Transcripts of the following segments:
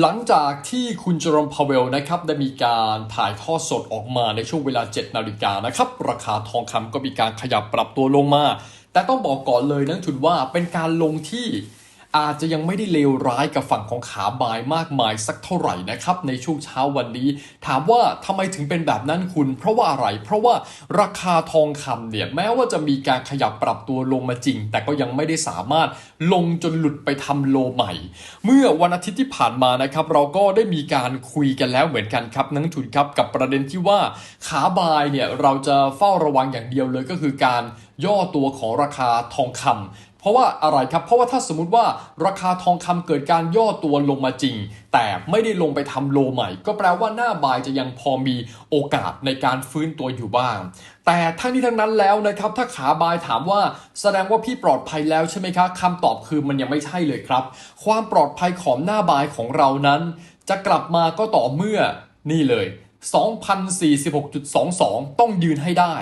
หลังจากที่คุณเจอร์มพาเวลนะครับได้มีการถ่ายทอดสดออกมาในช่วงเวลา 7 นาฬิกานะครับราคาทองคำก็มีการขยับปรับตัวลงมา แต่ต้องบอกก่อนเลยนักทุนว่าเป็นการลงที่ อาจจะยังไม่ได้เลวร้ายกับฝั่งของขาบายมากมายสักเท่าไหร่นะครับในช่วงเช้าวันนี้ ถามว่าทำไมถึงเป็นแบบนั้นคุณ เพราะว่าอะไร เพราะว่าราคาทองคำเนี่ยแม้ว่าจะมีการขยับปรับตัวลงมาจริง แต่ก็ยังไม่ได้สามารถลงจนหลุดไปทำโลใหม่ เมื่อวันอาทิตย์ที่ผ่านมานะครับเราก็ได้มีการคุยกันแล้วเหมือนกันครับนักทุนครับกับประเด็นที่ว่าขาบายเนี่ยเราจะเฝ้าระวังอย่างเดียวเลยก็คือการย่อตัวของราคาทองคำ เพราะว่าอะไรครับ เพราะว่าถ้าสมมติว่าราคาทองคำเกิดการย่อตัวลงมาจริง แต่ไม่ได้ลงไปทำโลใหม่ ก็แปลว่าหน้าบายจะยังพอมีโอกาสในการฟื้นตัวอยู่บ้าง แต่ทั้งนี้ทั้งนั้นแล้วนะครับ ถ้าขาบายถามว่า แสดงว่าพี่ปลอดภัยแล้วใช่ไหมครับคำตอบคือมันยังไม่ใช่เลยครับ ความปลอดภัยของหน้าบายของเรานั้น จะกลับมาก็ต่อเมื่อนี่เลย 2046.22 ต้องยืนให้ได้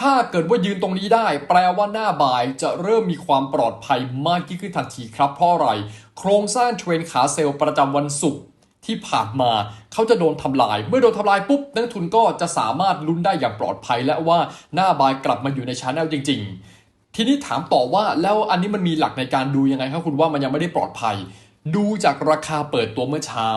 ถ้าเกิดว่ายืนตรงนี้ได้ แปลว่าหน้าบ่ายจะเริ่มมีความปลอดภัยมากยิ่งขึ้นทันทีครับเพราะอะไร โครงสร้างเทรนขาเซลล์ประจำวันศุกร์ที่ผ่านมาเขาจะโดนทำลาย เมื่อโดนทำลายปุ๊บนักทุนก็จะสามารถลุ้นได้อย่างปลอดภัย และว่าหน้าบายกลับมาอยู่ในชาแนลจริง ๆ ทีนี้ถามต่อว่าแล้วอันนี้มันมีหลักในการดูยังไงครับคุณว่ามันยังไม่ได้ปลอดภัย ดูจากราคาเปิดตัวเมื่อเช้า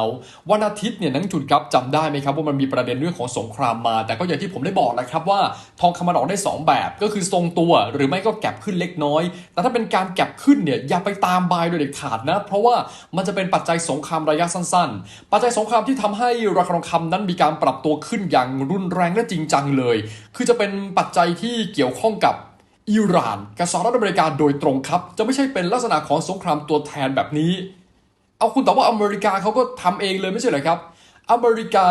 วันอาทิตย์เนี่ยนักทุนครับจำได้ไหมครับว่ามันมีประเด็นเรื่องของสงครามมา แต่ก็อย่างที่ผมได้บอกแล้วครับว่า ทองคำมันออกได้ 2 แบบ ก็คือทรงตัว หรือไม่ก็แก็บขึ้นเล็กน้อย แต่ถ้าเป็นการแก็บขึ้นเนี่ยอย่าไปตามบายโดยเด็ดขาดนะ เพราะว่ามันจะเป็นปัจจัยสงครามระยะสั้น ๆ ปัจจัยสงครามที่ทำให้ราคาทองคำนั้นมีการปรับตัวขึ้นอย่างรุนแรงและจริงจังเลย คือจะเป็นปัจจัยที่เกี่ยวข้องกับอิหร่านกับสหรัฐอเมริกาโดยตรงครับ จะไม่ใช่เป็นลักษณะของสงครามตัวแทนแบบนี้ เอาคุณแต่ว่าอเมริกาเขาก็ทำเองเลยไม่ใช่เหรอครับ อเมริกา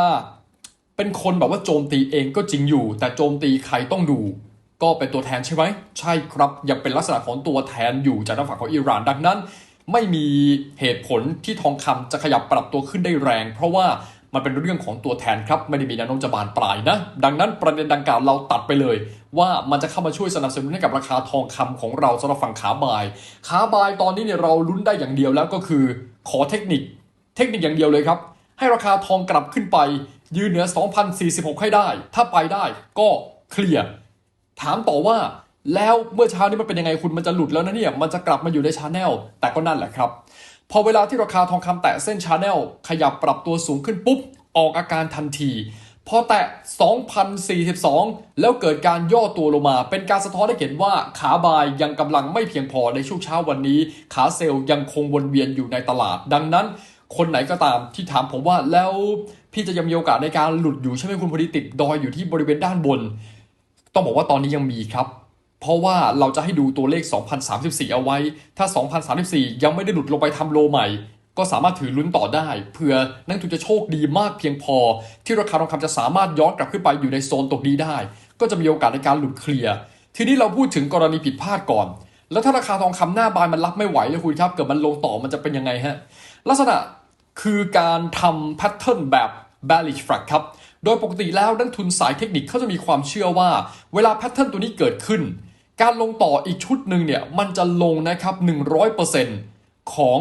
เป็นคนแบบว่าโจมตีเองก็จริงอยู่ แต่โจมตีใครต้องดู ก็เป็นตัวแทนใช่ไหม ใช่ครับ ยังเป็นลักษณะของตัวแทนอยู่จากทางฝั่งของอิหร่านดังนั้น ไม่มีเหตุผลที่ทองคำจะขยับปรับตัวขึ้นได้แรง เพราะว่ามันเป็นเรื่องของตัวแทนครับ ไม่ได้มีแนวโน้มจะบานปลายนะ ดังนั้นประเด็นดังกล่าวเราตัดไปเลย ว่ามันจะเข้ามาช่วยสนับสนุนให้กับราคาทองคำของเราสำหรับฝั่งขาบายขาบายตอนนี้เนี่ยเราลุ้นได้อย่างเดียวแล้วก็คือขอเทคนิค เทคนิคอย่างเดียวเลยครับ ให้ราคาทองกลับขึ้นไป ยืนเหนือ 2,046 ให้ได้ ถ้าไปได้ก็เคลียร์ถามต่อว่าแล้วเมื่อเช้านี้มันเป็นยังไงคุณมันจะหลุดแล้วนะเนี่ย มันจะกลับมาอยู่ในชาแนลแต่ก็นั่นแหละครับ พอเวลาที่ราคาทองคำแตะเส้นชาแนลขยับปรับตัวสูงขึ้นปุ๊บ ออกอาการทันที พอแตะ 2,042 แล้วเกิดการย่อตัวลงมา เป็นการสะท้อนให้เห็นว่าขาบายยังกำลังไม่เพียงพอในช่วงเช้าวันนี้ ขาเซลล์ยังคงวนเวียนอยู่ในตลาด ดังนั้น คนไหนก็ตามที่ถามผมว่าแล้วพี่จะยังมีโอกาสในการหลุดอยู่ใช่ไหมคุณพอดีติดดอยอยู่ที่บริเวณด้านบน ต้องบอกว่าตอนนี้ยังมีครับเพราะว่าเราจะให้ดูตัวเลข 2034 เอาไว้ ถ้า 2034 ยังไม่ได้หลุดลงไปทำโลใหม่ ก็สามารถถือลุ้นต่อได้เผื่อนักทุนจะโชคดีมากเพียงพอ ที่ราคาทองคำจะสามารถย้อนกลับขึ้นไปอยู่ในโซนตรงนี้ได้ ก็จะมีโอกาสในการหลุดเคลียร์ทีนี้เราพูดถึงกรณีผิดพลาดก่อน แล้วถ้าราคาทองคำหน้าบายมันรับไม่ไหวเลยคุณครับเกิดมันลงต่อมันจะเป็นยังไงฮะลักษณะคือการทำแพทเทิร์นแบบ bearish flag ครับโดยปกติแล้วนักทุนสายเทคนิคเขาจะมีความเชื่อว่า เวลาแพทเทิร์นตัวนี้เกิดขึ้น การลงต่ออีกชุดหนึ่งเนี่ยมันจะลงนะครับ100% ของ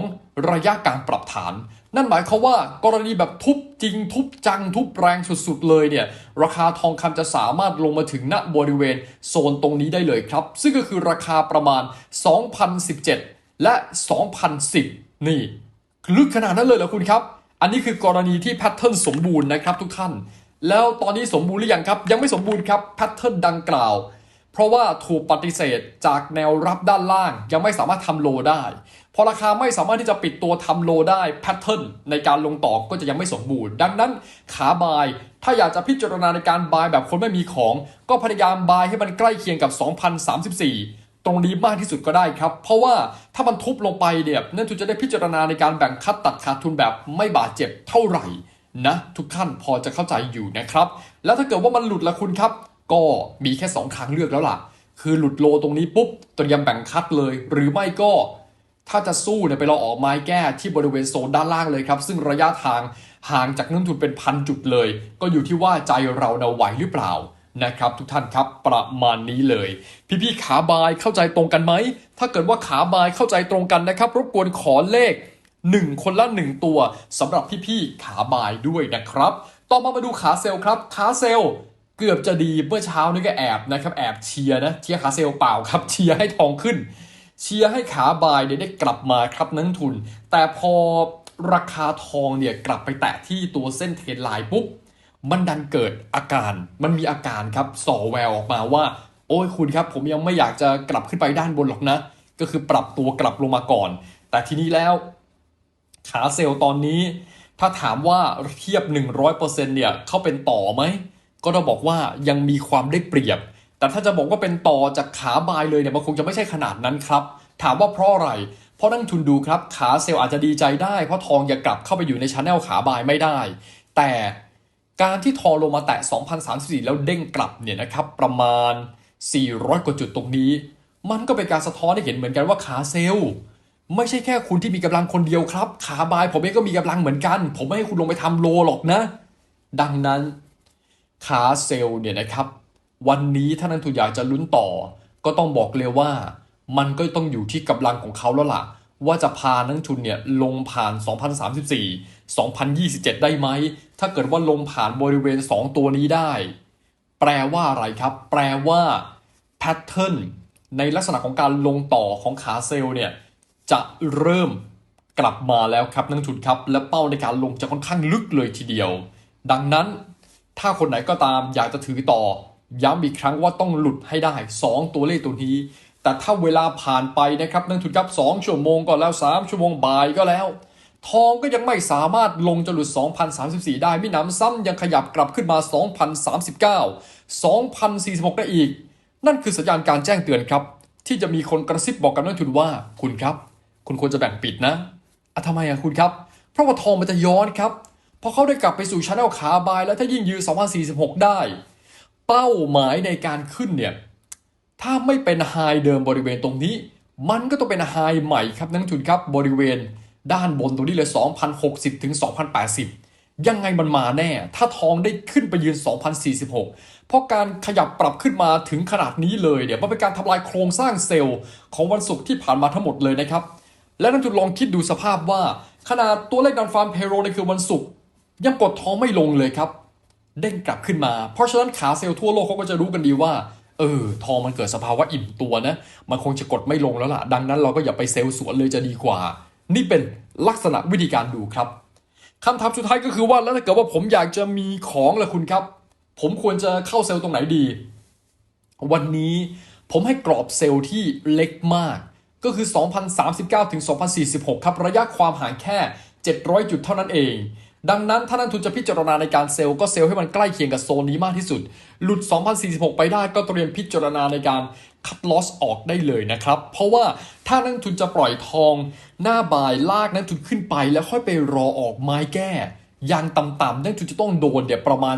ระยะการปรับฐาน นั่นหมายความว่ากรณีแบบทุบจริง ทุบจัง ทุบแรงสุดๆเลยเนี่ย ราคาทองคำจะสามารถลงมาถึงณบริเวณโซนตรงนี้ได้เลยครับ ซึ่งก็คือราคาประมาณ 2017 และ 2010 นี่ลึกขนาดนั้นเลยเหรอคุณครับ อันนี้คือกรณีที่แพทเทิร์นสมบูรณ์นะครับทุกท่าน แล้วตอนนี้สมบูรณ์หรือยังครับ ยังไม่สมบูรณ์ครับแพทเทิร์นดังกล่าว เพราะว่าถูกปฏิเสธจากแนวรับด้านล่าง ยังไม่สามารถทำโลได้ พอราคาไม่สามารถที่จะปิดตัวทำโลได้แพทเทิร์นในการลงต่อก็จะยังไม่สมบูรณ์ ดังนั้นขาบาย ถ้าอยากจะพิจารณาในการบายแบบคนไม่มีของ ก็พยายามบายให้มันใกล้เคียงกับ 2034ตรงนี้มากที่สุดก็ได้ครับ เพราะว่าถ้ามันทุบลงไปเนี่ยนั่นทุนจะได้พิจารณาในการแบ่งคัดตัดขาดทุนแบบไม่บาดเจ็บเท่าไหร่นะ ทุกท่านพอจะเข้าใจอยู่นะครับ แล้วถ้าเกิดว่ามันหลุดละคุณครับ ก็มีแค่ 2 ทางเลือกแล้วล่ะ คือหลุดโลตรงนี้ปุ๊บเตรียมแบ่งคัดเลย หรือไม่ก็ถ้าจะสู้เนี่ยไปรอออกไม้แก้ที่บริเวณโซนด้านล่างเลยครับ ซึ่งระยะทางห่างจากนักลงทุนเป็นพันจุดเลย ก็อยู่ที่ว่าใจเราเนาไหวหรือเปล่านะครับทุกท่านครับประมาณนี้เลย พี่ๆขาบายเข้าใจตรงกันไหม ถ้าเกิดว่าขาบายเข้าใจตรงกันนะครับ รบกวนขอเลข 1 คนละ 1 ตัวสำหรับพี่ๆขาบายด้วยนะครับ ต่อมามาดูขาเซลล์ครับ ขาเซลล์ เกือบจะดีเมื่อเช้านี่ก็แอบนะครับแอบเชียร์นะเชียร์ขาเซล์เปล่าครับเชียร์ให้ทองขึ้น เชียร์ให้ขาบายเนี่ยได้กลับมาครับนักทุน แต่พอราคาทองเนี่ยกลับไปแตะที่ตัวเส้นเทรนไลน์ปุ๊บมันดันเกิดอาการมันมีอาการครับส่อแววออกมาว่า โอ้ยคุณครับ ผมยังไม่อยากจะกลับขึ้นไปด้านบนหรอกนะ ก็คือปรับตัวกลับลงมาก่อน แต่ทีนี้แล้ว ขาเซลล์ตอนนี้ ถ้าถามว่าเทียบ 100%เนี่ยเข้าเป็นต่อไหม ก็ต้องบอกว่ายังมีความได้เปรียบ แต่ถ้าจะบอกว่าเป็นต่อจากขาบายเลยเนี่ยมันคงจะไม่ใช่ขนาดนั้นครับ ถามว่าเพราะอะไร เพราะนักลงทุนดูครับขาเซลล์อาจจะดีใจได้ เพราะทองอยังกลับเข้าไปอยู่ในช anel ขาบายไม่ได้ แต่การที่ทองลงมาแตะ 2,034 แล้วเด้งกลับเนี่ยนะครับประมาณ 400 กว่าจุดตรงนี้ มันก็เป็นการสะท้อนให้เห็นเหมือนกันว่าขาเซลล์ไม่ใช่แค่คุณที่มีกำลังคนเดียวครับ ขาบายผมเองก็มีกำลังเหมือนกัน ผมไม่ให้คุณลงไปทำโลหรอกนะ ดังนั้น ขาเซลล์เนี่ยนะครับ วันนี้ถ้านักทุนอยากจะลุ้นต่อ ก็ต้องบอกเลยว่า มันก็ต้องอยู่ที่กำลังของเขาแล้วล่ะ ว่าจะพานักลงทุนเนี่ยลงผ่าน 2034 2027 ได้ไหม ถ้าเกิดว่าลงผ่านบริเวณ 2 ตัวนี้ได้ แปลว่าอะไรครับ แปลว่าแพทเทิร์นในลักษณะของการลงต่อของขาเซลล์เนี่ยจะเริ่มกลับมาแล้วครับนักลงทุนครับ และเป้าในการลงจะค่อนข้างลึกเลยทีเดียว ดังนั้น ถ้าคนไหนก็ตามอยากจะถือต่อ ย้ำอีกครั้งว่าต้องหลุดให้ได้ 2 ตัวเลขตัวนี้ แต่ถ้าเวลาผ่านไปนะครับนักลงทุนครับ 2 ชั่วโมงก็แล้ว 3 ชั่วโมงบ่ายก็แล้ว ทองก็ยังไม่สามารถลงจะหลุด 2,034 ได้มิหนำซ้ำยังขยับกลับขึ้นมา 2,039 2,046 ได้อีก นั่นคือสัญญาณการแจ้งเตือนครับ ที่จะมีคนกระซิบบอกกับนักทุนว่าคุณครับ คุณควรจะแบ่งปิดนะอะทำไมอะคุณครับ เพราะว่าทองมันจะย้อนครับ พอเขาได้กลับไปสู่ชั้นเอาขาบาย แล้วถ้ายิ่งยืน2046 ได้ เป้าหมายในการขึ้นเนี่ย ถ้าไม่เป็นไฮเดิมบริเวณตรงนี้ มันก็ต้องเป็นไฮใหม่ครับนักลงทุนครับบริเวณด้านบนตรงนี้เลย 2,060 ถึง 2,080 ยังไงมันมาแน่ ถ้าทองได้ขึ้นไปยืน 2,046 เพราะการขยับปรับขึ้นมาถึงขนาดนี้เลยเนี่ยมันเป็นการทำลายโครงสร้างเซลล์ของวันศุกร์ที่ผ่านมาทั้งหมดเลยนะครับ และนักลงทุนลองคิดดูสภาพว่า ขนาดตัวเลขดันฟาร์มเพโรในคือวันศุกร์ ยังกดทองไม่ลงเลยครับ เด้งกลับขึ้นมา เพราะฉะนั้นขาเซลล์ทั่วโลกเขาก็จะรู้กันดีว่าเออทองมันเกิดสภาวะอิ่มตัวนะ มันคงจะกดไม่ลงแล้วล่ะ ดังนั้นเราก็อย่าไปเซลล์สวนเลยจะดีกว่า นี่เป็นลักษณะวิธีการดูครับคำถามสุดท้ายก็คือว่าแล้วถ้าเกิดว่าผมอยากจะมีของล่ะคุณครับ ผมควรจะเข้าเซลล์ตรงไหนดี วันนี้ผมให้กรอบเซลล์ที่เล็กมาก ก็คือ 2039 ถึง 2046 ครับ ระยะความห่างแค่ 700 จุดเท่านั้นเอง ดังนั้นถ้านักทุนจะพิจารณาในการเซลล์ก็เซลล์ให้มันใกล้เคียงกับโซนนี้มากที่สุด หลุด 2046 ไปได้ก็เตรียมพิจารณาในการคัดลอสออกได้เลยนะครับ เพราะว่าถ้านักทุนจะปล่อยทอง หน้าบายลากนักทุนขึ้นไป แล้วค่อยไปรอออกไม้แก้ อย่างต่ำๆนักทุนจะต้องโดนเดี๋ยวประมาณ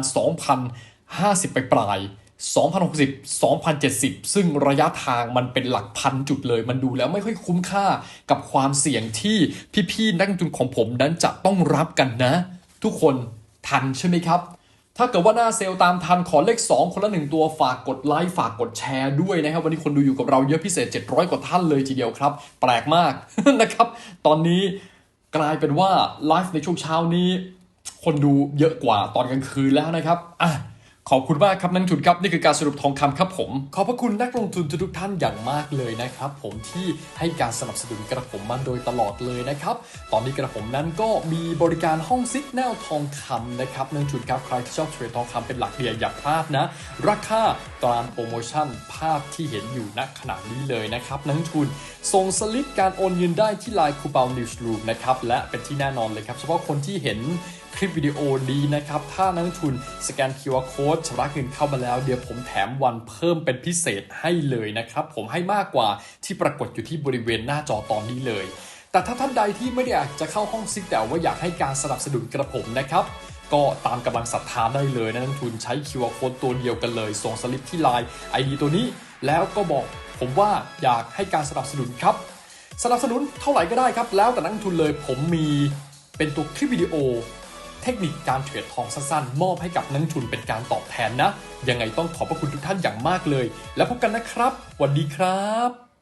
2,050 ไปปลายๆ 2,060 2,070 ซึ่งระยะทางมันเป็นหลักพันจุดเลย มันดูแล้วไม่ค่อยคุ้มค่ากับความเสี่ยงที่พี่ๆนักลงทุนของผมนั้นจะต้องรับกันนะ ทุกคนทันใช่ไหมครับ ถ้าเกิดว่าหน้าเซลล์ตามทันขอเลข 2 คนละหนึ่งตัวฝากกดไลค์ฝากกดแชร์ด้วยนะครับ วันนี้คนดูอยู่กับเราเยอะพิเศษ 700 กว่าท่านเลยทีเดียวครับ แปลกมากนะครับ ตอนนี้กลายเป็นว่าไลฟ์ในช่วงเช้านี้ คนดูเยอะกว่าตอนกลางคืนแล้วนะครับอะ ขอบคุณมากครับนักลงทุนครับ นี่คือการสรุปทองคำครับผม ขอบพระคุณนักลงทุนทุกท่านอย่างมากเลยนะครับ ผมที่ให้การสนับสนุนกระผมมาโดยตลอดเลยนะครับ ตอนนี้กระผมนั้นก็มีบริการห้องซิกแนลทองคำนะครับนักลงทุนครับใครที่ชอบเทรดทองคำเป็นหลักเดียอย่าพลาดนะ ราคาตามโปรโมชั่นภาพที่เห็นอยู่ณขณะนี้เลยนะครับนักลงทุนส่งสลิปการโอนเงินได้ที่ไลน์คูเปานิวส์รูมนะครับและเป็นที่แน่นอนเลยครับเฉพาะคนที่เห็น คลิปวิดีโอนี้นะครับ ถ้านักทุนสแกน QR Code ชำระเงินเข้ามาแล้ว เดี๋ยวผมแถมวันเพิ่มเป็นพิเศษให้เลยนะครับ ผมให้มากกว่าที่ปรากฏอยู่ที่บริเวณหน้าจอตอนนี้เลย แต่ถ้าท่านใดที่ไม่ได้อยากจะเข้าห้องซิกแต่ว่าอยากให้การสนับสนุนกระผมนะครับก็ตามกำลังศรัทธาได้เลยนะนักทุนใช้ QR Code ตัวเดียวกันเลย ส่งสลิปที่ไลน์ ID ตัวนี้ แล้วก็บอกผมว่าอยากให้การสนับสนุนครับ สนับสนุนเท่าไหร่ก็ได้ครับ แล้วแต่นักทุนเลยผมมีเป็นตัวคลิปวิดีโอ เทคนิคการเทรดทองสั้นๆ มอบให้กับนักทุนเป็นการตอบแทนนะ ยังไงต้องขอบพระคุณทุกท่านอย่างมากเลย แล้วพบกันนะครับสวัสดีครับ